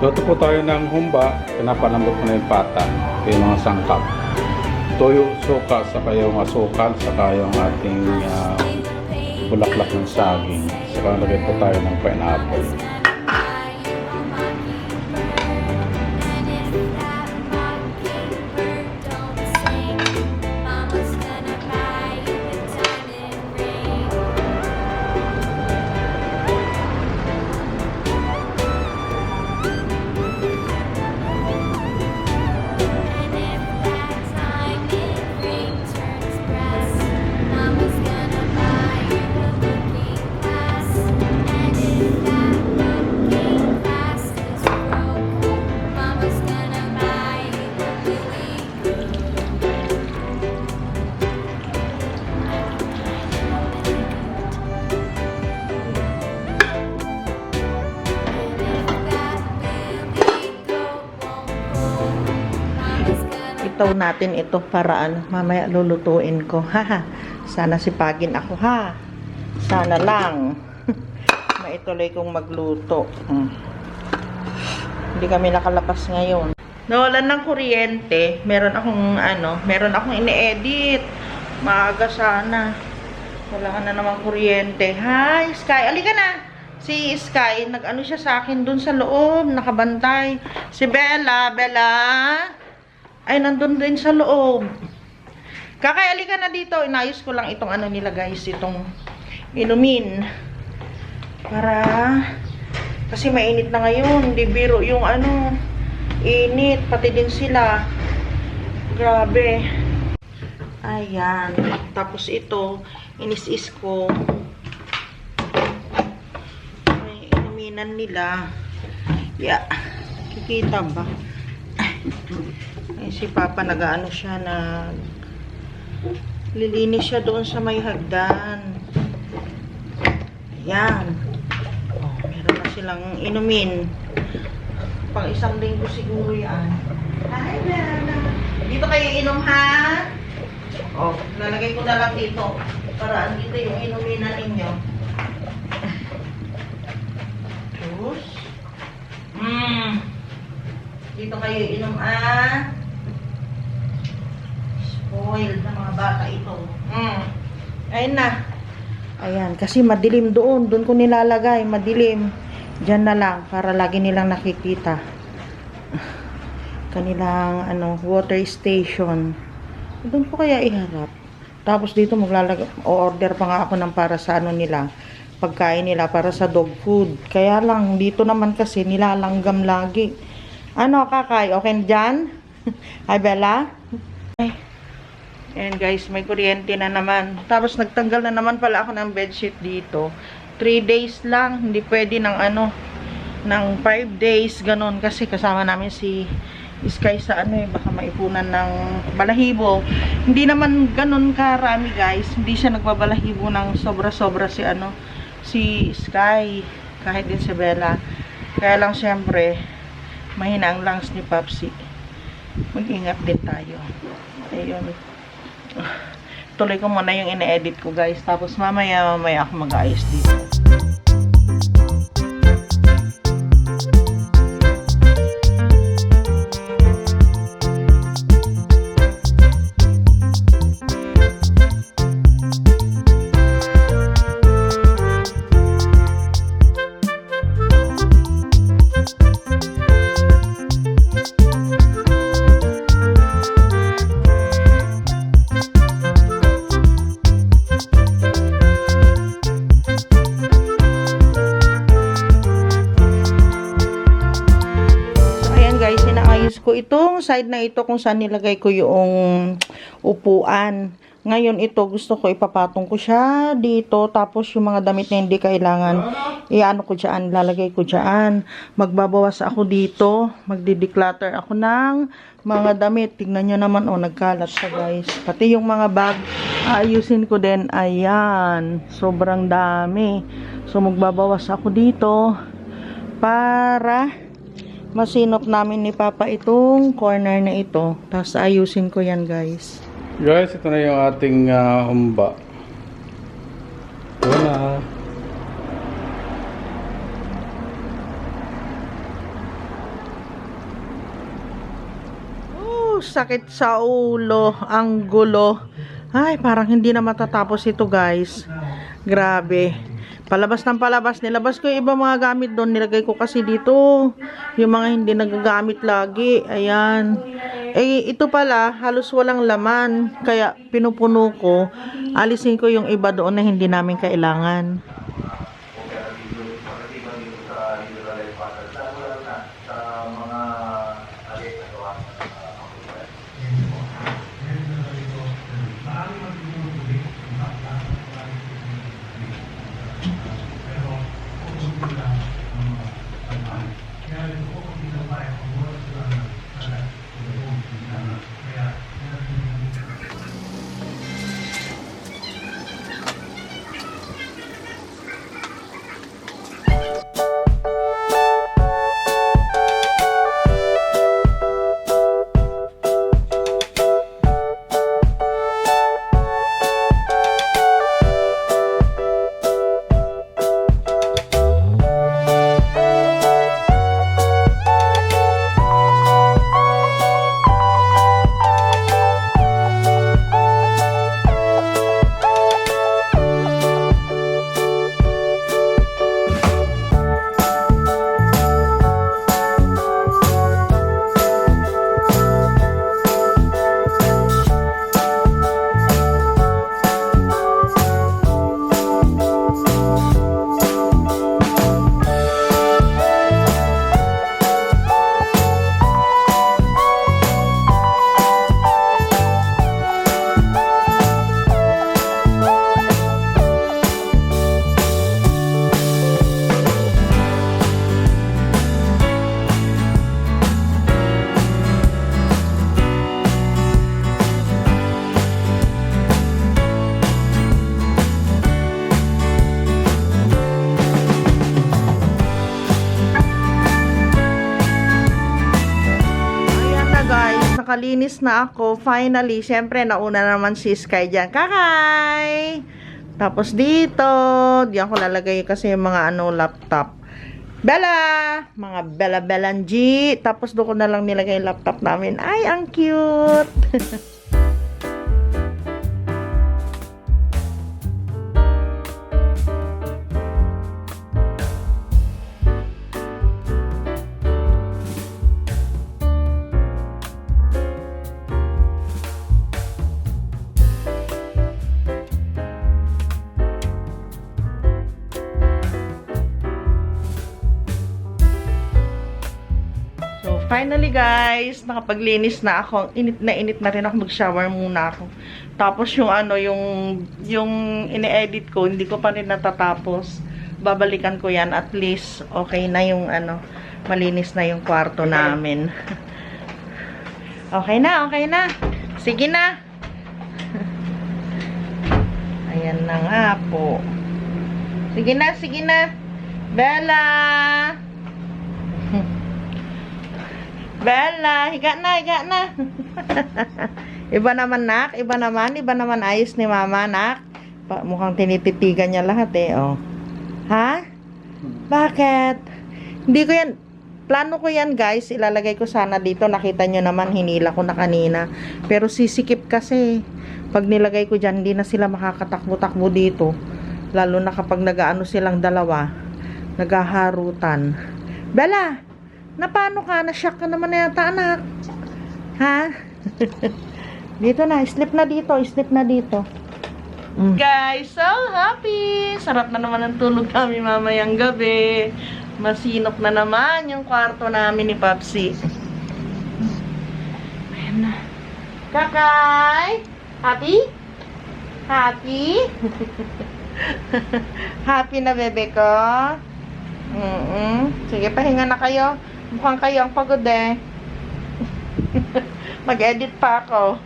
Luto po tayo ng humba, pinapalambot ko na yung pata, yung mga sangkap. Toyo, suka, saka yung asukal, saka yung ating ah, bulaklak ng saging. Saka lagay po tayo ng pineapple. Itaw natin ito para ano, mamaya lulutuin ko. Haha. Sana sipagin ako ha. Sana lang. Maituloy kong magluto. Hmm. Hindi kami nakalabas ngayon. Nawalan ng kuryente. Meron akong ano, meron akong ine-edit. Maaga sana. Wala na naman kuryente. Hi, Sky. Alika na. Si Sky, nag-ano siya sa akin dun sa loob, nakabantay. Si Bella, Bella. Ay, nandun din sa loob. Kakay, alika na dito. Inayos ko lang itong ano nila guys, itong inumin. Para, kasi mainit na ngayon. Hindi biro yung ano, init. Pati din sila. Grabe. Ayan. Tapos ito, inis-is ko. May inuminan nila. Yeah. Kikita ba? Ay, si Papa nag-ano siya na lilinis siya doon sa may hagdan. Ayan. Oh, meron na silang inumin. Pang isang linggo siguro yan. Hi, Bella. Dito kayo inom, ha? Oh, lalagay ko na lang dito. Para andito yung inuminan ninyo. Tapos, mm, dito ah. Spoiled na mga bata ito. Mm. Ayun na. Ayan, kasi madilim doon. Doon ko nilalagay, madilim. Diyan na lang, para lagi nilang nakikita. Kanilang, ano, water station. Doon ko kaya iharap. Tapos dito maglalag order pa nga ako ng para sa ano nila, pagkain nila para sa dog food. Kaya lang, dito naman kasi nilalanggam lagi. Ano, kakay? Okay na dyan? Hi, Bella? Ay. Ayan guys, may kuryente na naman. Tapos nagtanggal na naman pala ako ng bedsheet dito. 3 days lang, hindi pwede ng ano, ng 5 days, ganun. Kasi kasama namin si Sky sa ano eh, baka maipunan ng balahibo. Hindi naman ganun karami guys. Hindi siya nagbabalahibo ng sobra-sobra si ano, si Sky. Kahit din si Bella. Kaya lang syempre, mahina ang lungs ni Papsi. Mag-ingat din tayo. Ayun. Tuloy ko muna yung ine-edit ko guys. Tapos mamaya mamaya ako mag-ayos dito. Side na ito kung saan nilagay ko yung upuan. Ngayon ito, gusto ko ipapatong ko siya dito. Tapos yung mga damit na hindi kailangan, iano ko dyan, lalagay ko dyan. Magbabawas ako dito. Magdi-declutter ako ng mga damit. Tignan nyo naman, oh, nagkalat siya guys. Pati yung mga bag, ayusin ko din. Ayan, sobrang dami. So magbabawas ako dito para masinop namin ni Papa itong corner na ito. Tapos ayusin ko yan guys. Guys, ito na yung ating uh, humba. Ito na. Oh, sakit sa ulo. Ang gulo. Ay, parang hindi na matatapos ito guys. Grabe. Palabas ng palabas. Nilabas ko yung iba mga gamit doon. Nilagay ko kasi dito. Yung mga hindi nagagamit lagi. Ayan. Eh, ito pala, halos walang laman. Kaya, pinupuno ko. Alisin ko yung iba doon na hindi namin kailangan. Nakalinis na ako. Finally, syempre nauna naman si Sky dyan. Kakay! Tapos dito, diyan ko lalagay kasi yung mga ano, laptop. Bella! Mga Bella Belanji. Tapos doon ko na lang nilagay yung laptop namin. Ay, ang cute! finally guys, nakapaglinis na ako. Init na init na rin ako. Mag-shower muna ako. Tapos yung ano, yung, yung ine-edit ko, hindi ko pa rin natatapos. Babalikan ko yan. At least, okay na yung ano, malinis na yung kwarto namin. okay na, okay na. Sige na. Ayan na nga po. Sige na, sige na. Bella! Bella, higa na, higa na. iba naman, nak. Iba naman, iba naman ayos ni mama, nak. Pa, mukhang tinititigan niya lahat eh, oh. Ha? Bakit? Hindi ko yan, plano ko yan guys, ilalagay ko sana dito. Nakita nyo naman, hinila ko na kanina. Pero sisikip kasi. Pag nilagay ko dyan, hindi na sila makakatakbo-takbo dito. Lalo na kapag nagaano silang dalawa. Nagaharutan. Bella! Na paano ka? Na-shock ka naman na yata, anak. Ha? dito na. Sleep na dito. Sleep na dito. Guys, so happy! Sarap na naman ang tulog kami mamayang gabi. Masinop na naman yung kwarto namin ni Papsi. Ayan na. Kakay! Happy? Happy? Happy na bebe ko? Mm Sige, pahinga na kayo. Mukhang kayo ang pagod eh. Mag-edit pa ako.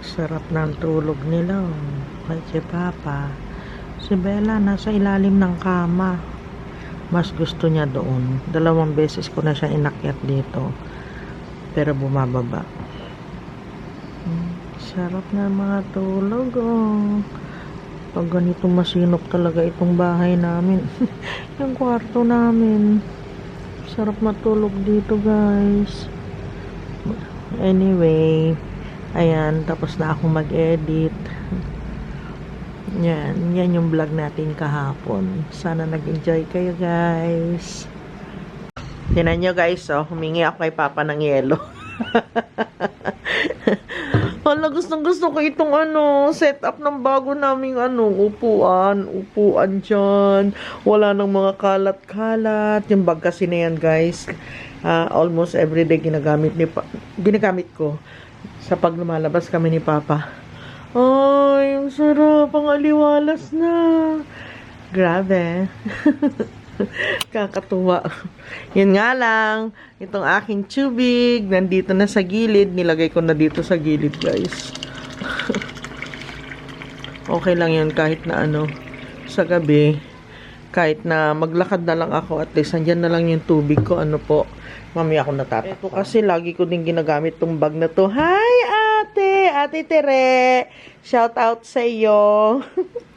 Sarap ng tulog nila. oh. Kay si Papa. Si Bella nasa ilalim ng kama. Mas gusto niya doon. Dalawang beses ko na siya inakyat dito. Pero bumababa. Mm, Sarap na mga tulog oh. Pag ganito masinop talaga itong bahay namin. yung kwarto namin. Sarap matulog dito guys. Anyway, ayan, tapos na ako mag-edit. Yan, yan yung vlog natin kahapon. Sana nag-enjoy kayo guys. Tinan nyo guys, oh, humingi ako kay Papa ng yelo. Hala, gustong gusto ko itong ano, setup ng bago naming ano, upuan, upuan dyan. Wala nang mga kalat-kalat. Yung bag kasi na yan, guys. ah, almost everyday ginagamit ni pa- ginagamit ko sa pag lumalabas kami ni Papa. Ay, ang sarap. Ang aliwalas na. Grabe. Kakatuwa. Yun nga lang, itong aking tubig, nandito na sa gilid. Nilagay ko na dito sa gilid, guys. okay lang yun kahit na ano, sa gabi, kahit na maglakad na lang ako, at least andyan na lang yung tubig ko, ano po, mamaya ako natatak. Ito kasi lagi ko din ginagamit tong bag na to. Hi, ate! Ate Tere! Shout out sa iyo!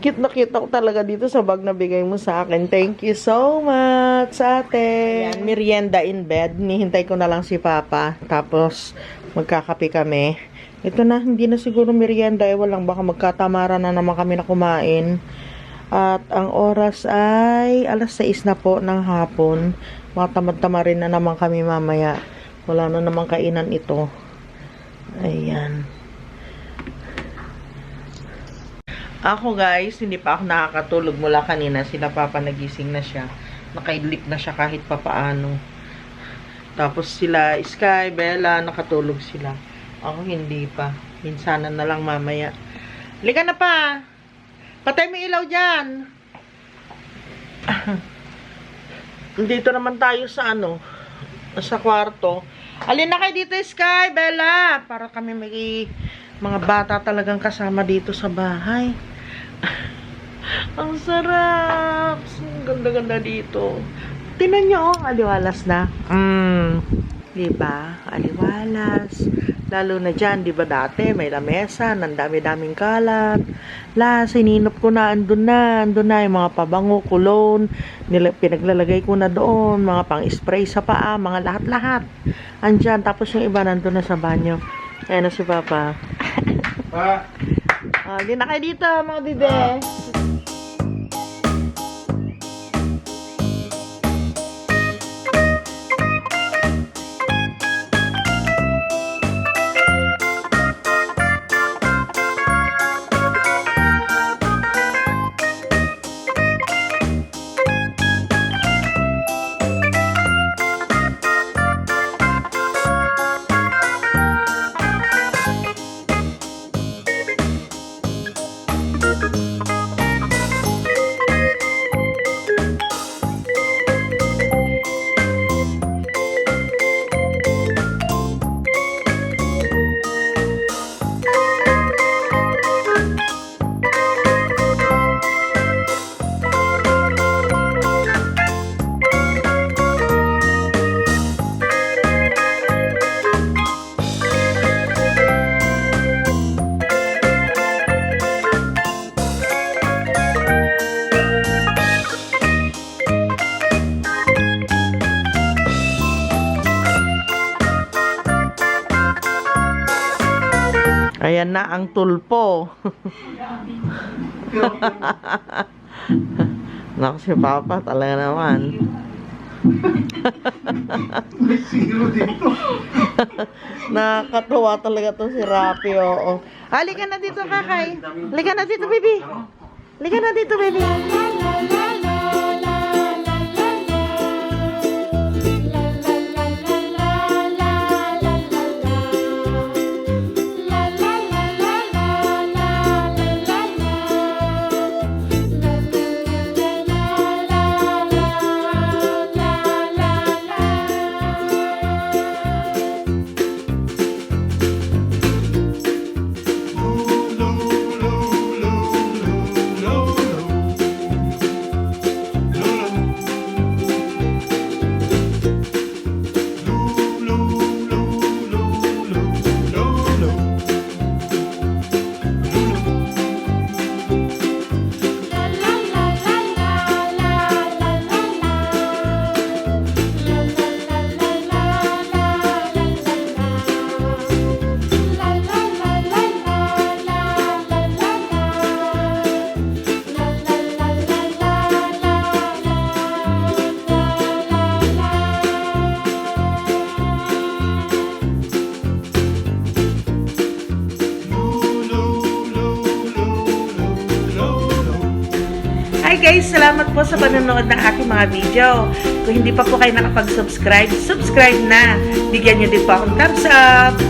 cute na cute ako talaga dito sa bag na bigay mo sa akin. Thank you so much, ate. Yan, merienda in bed. Nihintay ko na lang si Papa. Tapos, magkakape kami. Ito na, hindi na siguro merienda. Eh, walang baka magkatamara na naman kami na kumain. At ang oras ay alas 6 na po ng hapon. Matamad-tama rin na naman kami mamaya. Wala na naman kainan ito. Ayan. Ako guys, hindi pa ako nakakatulog mula kanina. Sila papa nagising na siya. Nakaidlip na siya kahit papaano. Tapos sila Sky, Bella, nakatulog sila. Ako hindi pa. Minsanan na lang mamaya. Liga na pa! Patay mo ilaw dyan! Dito naman tayo sa ano, sa kwarto. Alin na kayo dito, Sky, Bella! Para kami may mga bata talagang kasama dito sa bahay. Ang sarap! Ganda-ganda dito. Tinan nyo, oh, aliwalas na. Mm, di ba? Aliwalas. Lalo na dyan, di ba dati, may lamesa, nang dami-daming kalat. La, sininop ko na, andun na, andun na, yung mga pabango, kulon, nila, pinaglalagay ko na doon, mga pang-spray sa paa, mga lahat-lahat. Andyan, tapos yung iba nandun na sa banyo. Ayan na si Papa. Pa, Ah, di na kayo dito, mga bebe. Ayan na ang tulpo. Naku si Papa talaga naman. may zero dito. Nakakatuwa talaga to si Rapi, oo. Halika na dito, kakay. Halika na dito, baby. Halika na dito, baby. Po sa panonood ng aking mga video. Kung hindi pa po kayo nakapag-subscribe, subscribe na. Bigyan niyo din po akong thumbs up.